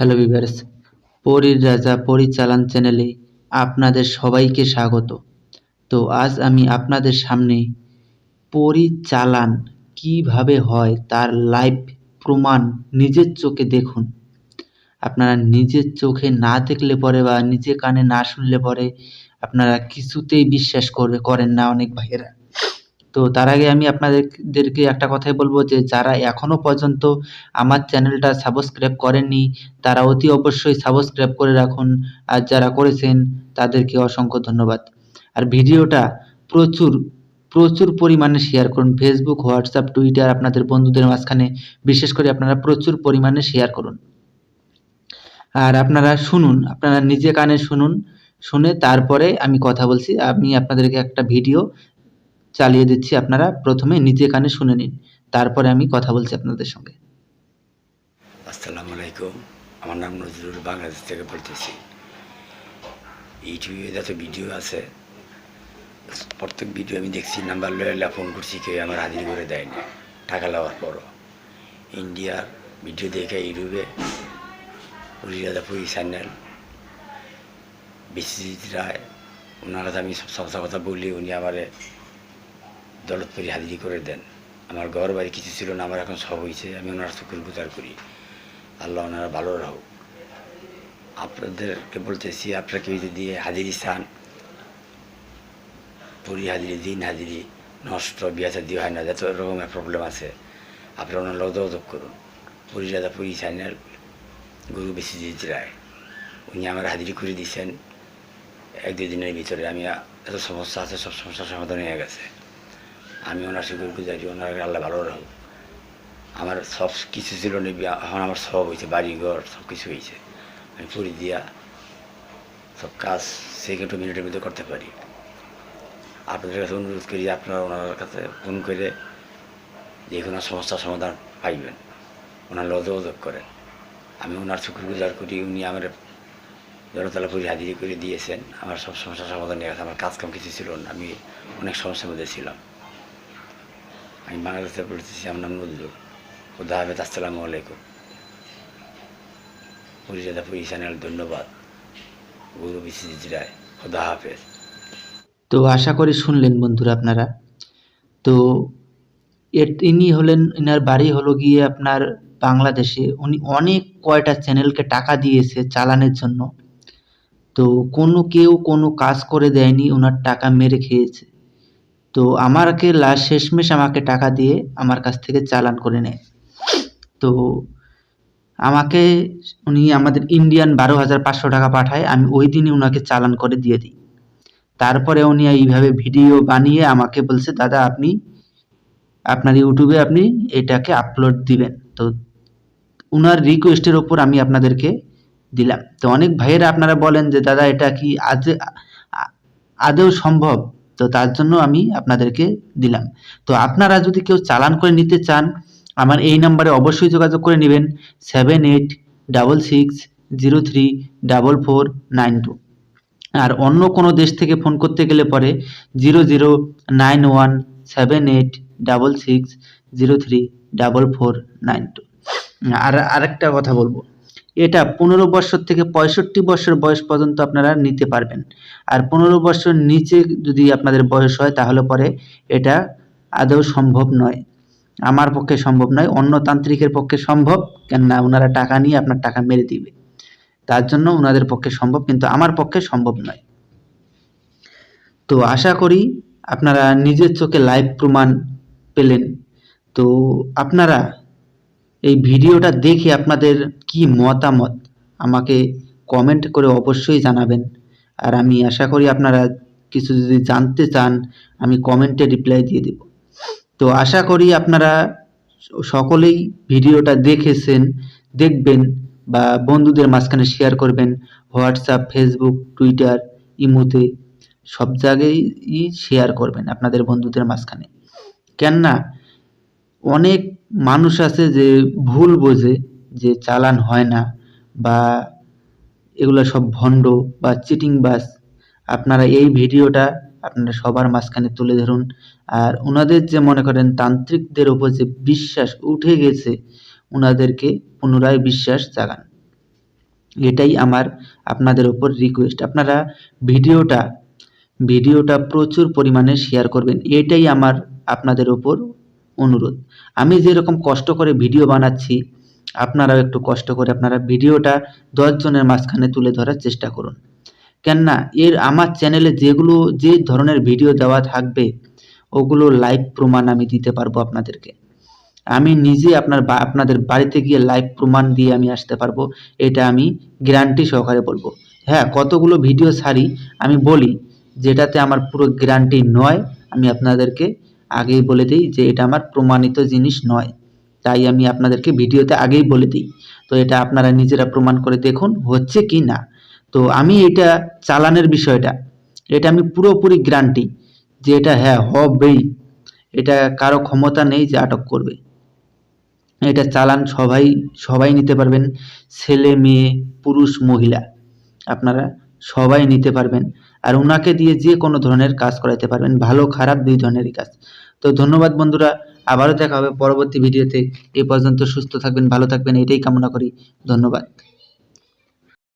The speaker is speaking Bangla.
হ্যালো ভিভার্স পরীর রাজা পরিচালন চ্যানেলে আপনাদের সবাইকে স্বাগত। তো আজ আমি আপনাদের সামনে পরিচালান কীভাবে হয় তার লাইভ প্রমাণ নিজের চোখে দেখুন। আপনারা নিজের চোখে না দেখলে পরে বা নিজে কানে না শুনলে পরে আপনারা কিছুতেই বিশ্বাস করবে করেন না অনেক ভাইয়েরা। তো তার আগে আমি আপনাদেরকে একটা কথাই বলব যে, যারা এখনও পর্যন্ত আমার চ্যানেলটা সাবস্ক্রাইব করেননি, তারা অতি অবশ্যই সাবস্ক্রাইব করে রাখুন। আর যারা করেছেন, তাদেরকে অসংখ্য ধন্যবাদ। আর ভিডিওটা প্রচুর প্রচুর পরিমাণে শেয়ার করুন। ফেসবুক হোয়াটসঅ্যাপ টুইটার আপনাদের বন্ধুদের মাঝখানে। বিশেষ করে আপনারা প্রচুর পরিমাণে শেয়ার করুন। আর আপনারা শুনুন, আপনারা নিজে কানে শুনুন, শুনে তারপরে আমি কথা বলছি। আমি আপনাদেরকে একটা ভিডিও চালিয়ে দিচ্ছি আপনারা। প্রথমে নিজে কানে শুনে নিন, তারপরে আমি কথা বলছি আপনাদের সঙ্গে। আসসালামু আলাইকুম, আমার নাম নজরুল, বাংলাদেশ থেকে বলতেছি। ইউটিউবে যত ভিডিও আছে, প্রত্যেক ভিডিও আমি দেখছি, নাম্বার লয়ে ফোন করছি, কেউ আমার হাজির করে দেয়নি টাকা লওয়ার পরও। ইন্ডিয়ার ভিডিও দেখে ইউটিউবে পুরী চ্যানেল বিশ্বজিৎ রায়, ওনারা আমি সবসা কথা বলি, উনি আমারে দৌলতপুরি হাজিরি করে দেন। আমার ঘর বাড়ি কিছু ছিল না, আমার এখন সব হয়েছে আমি ওনার শুকুর গুজার করি। আল্লাহ ওনারা ভালো রাখুক। আপনাদেরকে বলতেছি আপনারা কেউ যদি হাজিরি চান, পুরী হাজিরি, দিন হাজিরি, নষ্ট বিয়া শাদি হয় না যত রকমের প্রবলেম আছে। আপনারা ওনার লোক যোগাযোগ করুন। পুরী রাজা পুরী চ্যানেল গুরু বিশ্বজিৎ রায় উনি আমার হাজিরি করে দিয়েছেন, এক দুই দিনের ভিতরে। আমি এত সমস্যা আছে, সব সমস্যার সমাধান হয়ে গেছে। আমি ওনার শুকুর গুজারি ওনার আল্লাহ ভালো রাখুক আমার সব কিছু ছিল না বিয়া- এখন আমার সব হয়েছে বাড়ি ঘর সব কিছু হয়েছে আমি পুরী দিয়া সব কাজ সেকেন্ড মিনিটের মধ্যে করতে পারি। আপনাদের কাছে অনুরোধ করি, আপনারা ওনার কাছে ফোন করে যে কোনো সমস্যার সমাধান পাইবেন। ওনার লোক যোগাযোগ করেন। আমি ওনার শুকুর গুজার করি, উনি আমার জনতলা পুরী হাজিরি করে দিয়েছেন। আমার সব সমস্যার সমাধান গেছে, আমার কাজ কাম কিছু ছিল না, আমি অনেক সমস্যার মধ্যে ছিলাম। আমি বাংলাদেশে পড়তেছি আমার নাম নজরুল খুদা হাফেজ, আসসালামু আলাইকুম। পরিচাদা পুরী ধন্যবাদ। গুরু বিশ্বজিৎ রায়, খুদা হাফেজ। তো আশা করি শুনলেন বন্ধুরা আপনারা। তো এর- ইনি হলেন এনার বাড়ি হলো গিয়ে আপনার বাংলাদেশে। উনি অনেক কয়টা চ্যানেলকে টাকা দিয়েছে চালানোর জন্য। তো কোনো কেউ কোনো কাজ করে দেয়নি, ওনার টাকা মেরে খেয়েছে। তো আমাকে লাস্ট শেষমেশ আমাকে টাকা দিয়ে আমার কাছ থেকে চালান করে নেয়। তো আমাকে উনি আমাদের ইন্ডিয়ান বারো হাজার পাঁচশো টাকা পাঠায়, আমি ওই দিনই ওনাকে চালান করে দিয়ে দিই। তারপরে উনি এইভাবে ভিডিও বানিয়ে আমাকে বলছে, দাদা, আপনি, আপনার ইউটিউবে আপনি এটাকে আপলোড দিবেন। তো উনার রিকোয়েস্টের ওপর আমি আপনাদেরকে দিলাম। তো অনেক ভাইয়েরা আপনারা বলেন যে, দাদা, এটা কি আজ আদৌ সম্ভব? তো তার জন্য আমি আপনাদেরকে দিলাম। তো আপনারা যদি কেউ চালান করে নিতে চান, আমার এই নাম্বারে অবশ্যই যোগাযোগ করে নেবেন seven eight double six zero three double four nine two আর অন্য কোনো দেশ থেকে ফোন করতে গেলে পরে zero zero nine one seven eight double six zero three double four nine two আর আরেকটা কথা বলব। এটা পনেরো বছর থেকে পঁয়ষট্টি বছর বয়স পর্যন্ত আপনারা নিতে পারবেন। আর পনেরো বছর নিচে যদি আপনাদের বয়স হয়, তাহলে পরে এটা আদৌ সম্ভব নয়। আমার পক্ষে সম্ভব নয়, অন্য তান্ত্রিকের পক্ষে সম্ভব, কেননা ওনারা টাকা নিয়ে আপনার টাকা মেরে দিবে। তার জন্য ওনাদের পক্ষে সম্ভব, কিন্তু আমার পক্ষে সম্ভব নয়। তো আশা করি আপনারা নিজের চোখে লাইভ প্রমাণ পেলেন। তো আপনারা এই ভিডিওটা দেখে আপনাদের কি মতামত, আমাকে কমেন্ট করে অবশ্যই জানাবেন। আর আমি আশা করি আপনারা কিছু যদি জানতে চান, আমি কমেন্টে রিপ্লাই দিয়ে দেব। তো আশা করি আপনারা সকলেই ভিডিওটা দেখেছেন, দেখবেন বা বন্ধুদের মাঝখানে শেয়ার করবেন। হোয়াটসঅ্যাপ ফেসবুক টুইটার ইমোতে সব জায়গায় শেয়ার করবেন আপনাদের বন্ধুদের মাঝখানে। কেননা অনেক মানুষ আছে যে ভুল বোঝে, যে চালান হয় না বা এগুলো সব ভণ্ড বা চিটিং বাস। আপনারা এই ভিডিওটা আপনারা সবার মাঝখানে তুলে ধরুন। আর ওনাদের যে মনে করেন তান্ত্রিকদের ওপর যে বিশ্বাস উঠে গেছে ওনাদেরকে পুনরায় বিশ্বাস জাগান। এটাই আমার আপনাদের ওপর রিকোয়েস্ট আপনারা ভিডিওটা ভিডিওটা প্রচুর পরিমাণে শেয়ার করবেন। এটাই আমার আপনাদের ওপর অনুরোধ। আমি যেরকম কষ্ট করে ভিডিও বানাচ্ছি, আপনারাও একটু কষ্ট করে আপনারা ভিডিওটা দশজনের মাঝখানে তুলে ধরার চেষ্টা করুন। কেননা, এর আমার চ্যানেলে যেগুলো, যে ধরনের ভিডিও দেওয়া থাকবে, ওগুলো লাইভ প্রমাণ আমি দিতে পারব আপনাদেরকে। আমি নিজে আপনার আপনাদের বাড়িতে গিয়ে লাইভ প্রমাণ দিয়ে আমি আসতে পারব, এটা আমি গ্যারান্টি সহকারে বলব। হ্যাঁ কতগুলো ভিডিও ছাড়ি, আমি বলি, যেটাতে আমার পুরো গ্যারান্টি নয়, আমি আপনাদেরকে আগেই বলে দিই যে এটা আমার প্রমাণিত জিনিস নয়। তাই আমি আপনাদেরকে ভিডিওতে আগেই বলে দিই। তো এটা আপনারা নিজেরা প্রমাণ করে দেখুন হচ্ছে কি না। তো আমি এটা চালানের বিষয়টা, এটা আমি পুরোপুরি গ্যারান্টি যে এটা হ্যাঁ হবেই। এটা কারও ক্ষমতা নেই যে আটক করবে। এটা চালান সবাই সবাই নিতে পারবেন। ছেলে, মেয়ে, পুরুষ, মহিলা, আপনারা সবাই নিতে পারবেন। আর ওনাকে দিয়ে যে কোনো ধরনের কাজ করাতে পারবেন, ভালো, খারাপ দুই ধরনেরই কাজ। তো ধন্যবাদ বন্ধুরা, আবারও দেখা হবে পরবর্তী ভিডিওতে। এ পর্যন্ত সুস্থ থাকবেন, ভালো থাকবেন, এটাই কামনা করি। ধন্যবাদ।